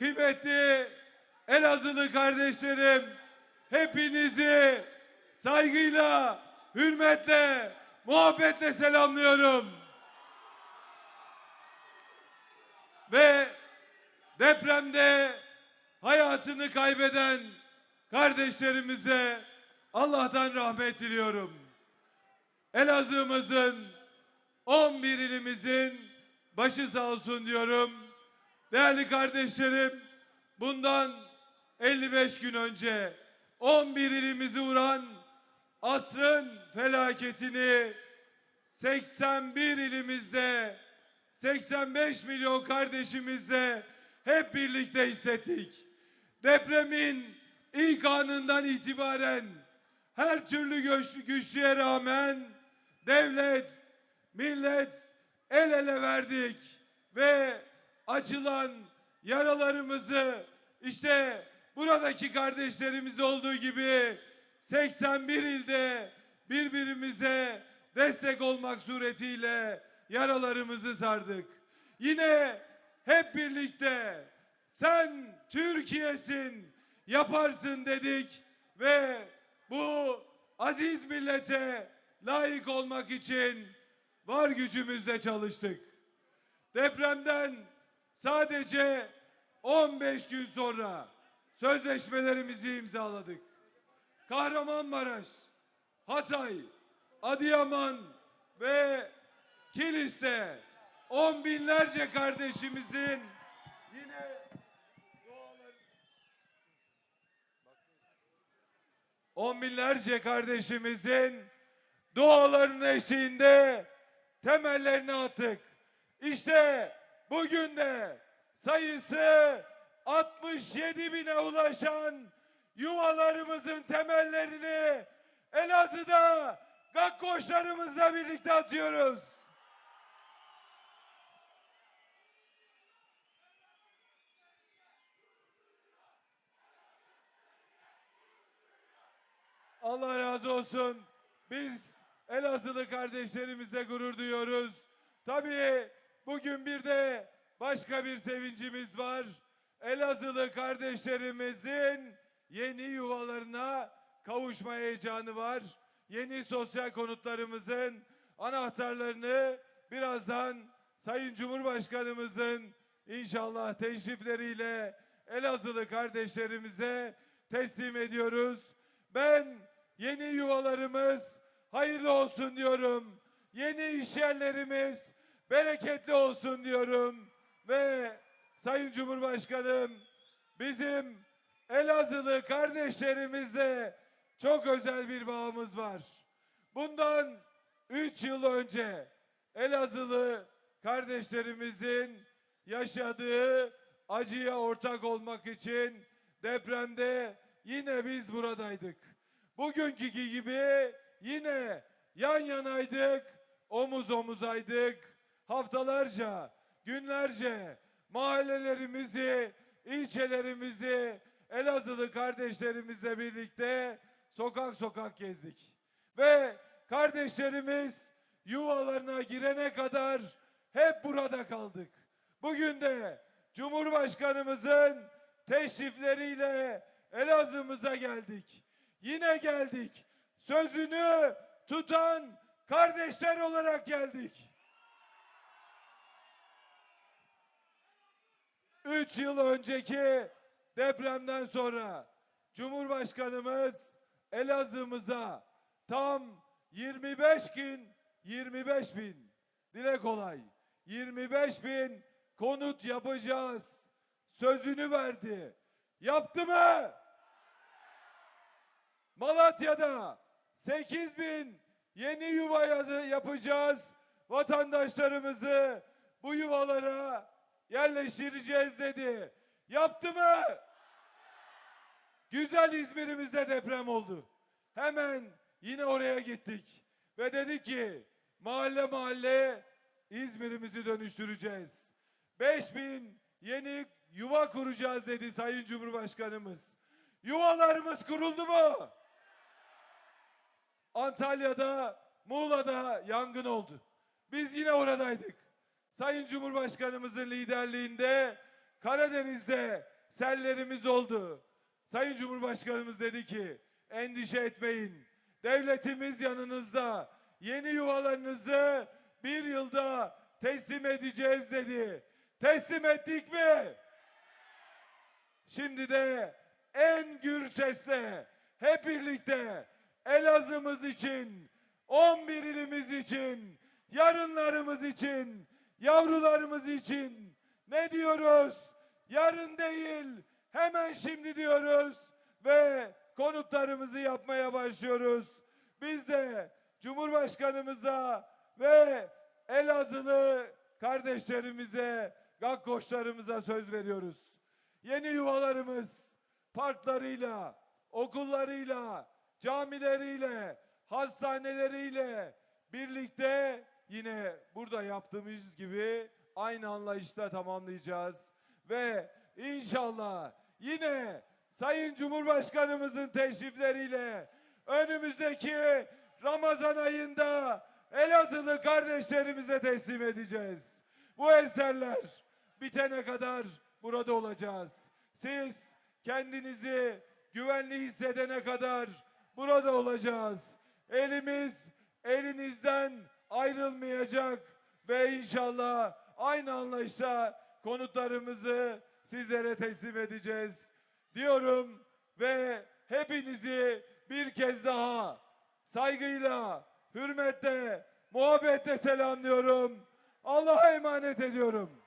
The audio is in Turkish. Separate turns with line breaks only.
kıymetli Elazığlı kardeşlerim, hepinizi saygıyla, hürmetle, muhabbetle selamlıyorum. Ve depremde hayatını kaybeden kardeşlerimize Allah'tan rahmet diliyorum. Elazığ'ımızın 11 ilimizin başı sağ olsun diyorum. Değerli kardeşlerim, bundan 55 gün önce 11 ilimizi vuran asrın felaketini 81 ilimizde 85 milyon kardeşimizle hep birlikte hissettik. Depremin ilk anından itibaren her türlü güç, güçlüğe rağmen devlet, millet el ele verdik ve açılan yaralarımızı işte buradaki kardeşlerimiz olduğu gibi 81 ilde birbirimize destek olmak suretiyle yaralarımızı sardık. Yine hep birlikte sen Türkiye'sin yaparsın dedik ve bu aziz millete layık olmak için var gücümüzle çalıştık. Depremden sadece 15 gün sonra sözleşmelerimizi imzaladık. Kahramanmaraş, Hatay, Adıyaman ve Kilis'te on binlerce kardeşimizin yine duaları on binlerce kardeşimizin dualarının eşliğinde temellerini attık. İşte bugün de sayısı 67 bine ulaşan yuvalarımızın temellerini Elazığ'da gakkoşlarımızla birlikte atıyoruz. Allah razı olsun. Biz Elazığlı kardeşlerimizle gurur duyuyoruz. Tabii bugün bir de başka bir sevincimiz var. Elazığlı kardeşlerimizin yeni yuvalarına kavuşma heyecanı var. Yeni sosyal konutlarımızın anahtarlarını birazdan Sayın Cumhurbaşkanımızın inşallah teşrifleriyle Elazığlı kardeşlerimize teslim ediyoruz. Ben yeni yuvalarımız hayırlı olsun diyorum. Yeni iş yerlerimiz bereketli olsun diyorum. Ve Sayın Cumhurbaşkanım bizim Elazığlı kardeşlerimizle çok özel bir bağımız var. Bundan 3 yıl önce Elazığlı kardeşlerimizin yaşadığı acıya ortak olmak için depremde yine biz buradaydık. Bugünkü gibi yine yan yanaydık, omuz omuzaydık. Haftalarca, günlerce mahallelerimizi, ilçelerimizi Elazığlı kardeşlerimizle birlikte sokak sokak gezdik. Ve kardeşlerimiz yuvalarına girene kadar hep burada kaldık. Bugün de Cumhurbaşkanımızın teşrifleriyle Elazığ'ımıza geldik. Yine geldik. Sözünü tutan kardeşler olarak geldik. Üç yıl önceki depremden sonra Cumhurbaşkanımız Elazığ'ımıza tam 25 gün 25 bin dile kolay 25 bin konut yapacağız sözünü verdi. Yaptı mı? Malatya'da 8 bin yeni yuva yapacağız. Vatandaşlarımızı bu yuvalara yerleştireceğiz dedi. Yaptı mı? Güzel İzmir'imizde deprem oldu. Hemen yine oraya gittik. Ve dedi ki mahalle mahalle İzmir'imizi dönüştüreceğiz. 5000 yeni yuva kuracağız dedi Sayın Cumhurbaşkanımız. Yuvalarımız kuruldu mu? Antalya'da, Muğla'da yangın oldu. Biz yine oradaydık. Sayın Cumhurbaşkanımızın liderliğinde Karadeniz'de sellerimiz oldu. Sayın Cumhurbaşkanımız dedi ki endişe etmeyin. Devletimiz yanınızda. Yeni yuvalarınızı bir yılda teslim edeceğiz dedi. Teslim ettik mi? Şimdi de en gür sesle hep birlikte Elazığ'ımız için, 11 ilimiz için, yarınlarımız için, yavrularımız için ne diyoruz? Yarın değil, hemen şimdi diyoruz ve konutlarımızı yapmaya başlıyoruz. Biz de Cumhurbaşkanımıza ve Elazığlı kardeşlerimize, gakkoşlarımıza söz veriyoruz. Yeni yuvalarımız parklarıyla, okullarıyla, camileriyle, hastaneleriyle birlikte yine burada yaptığımız gibi aynı anlayışla tamamlayacağız. Ve inşallah yine Sayın Cumhurbaşkanımızın teşrifleriyle önümüzdeki Ramazan ayında Elazığlı kardeşlerimize teslim edeceğiz. Bu eserler bitene kadar burada olacağız. Siz kendinizi güvenli hissedene kadar burada olacağız. Elimiz elinizden ayrılmayacak ve inşallah aynı anlayışla konutlarımızı sizlere teslim edeceğiz diyorum ve hepinizi bir kez daha saygıyla, hürmetle, muhabbetle selamlıyorum. Allah'a emanet ediyorum.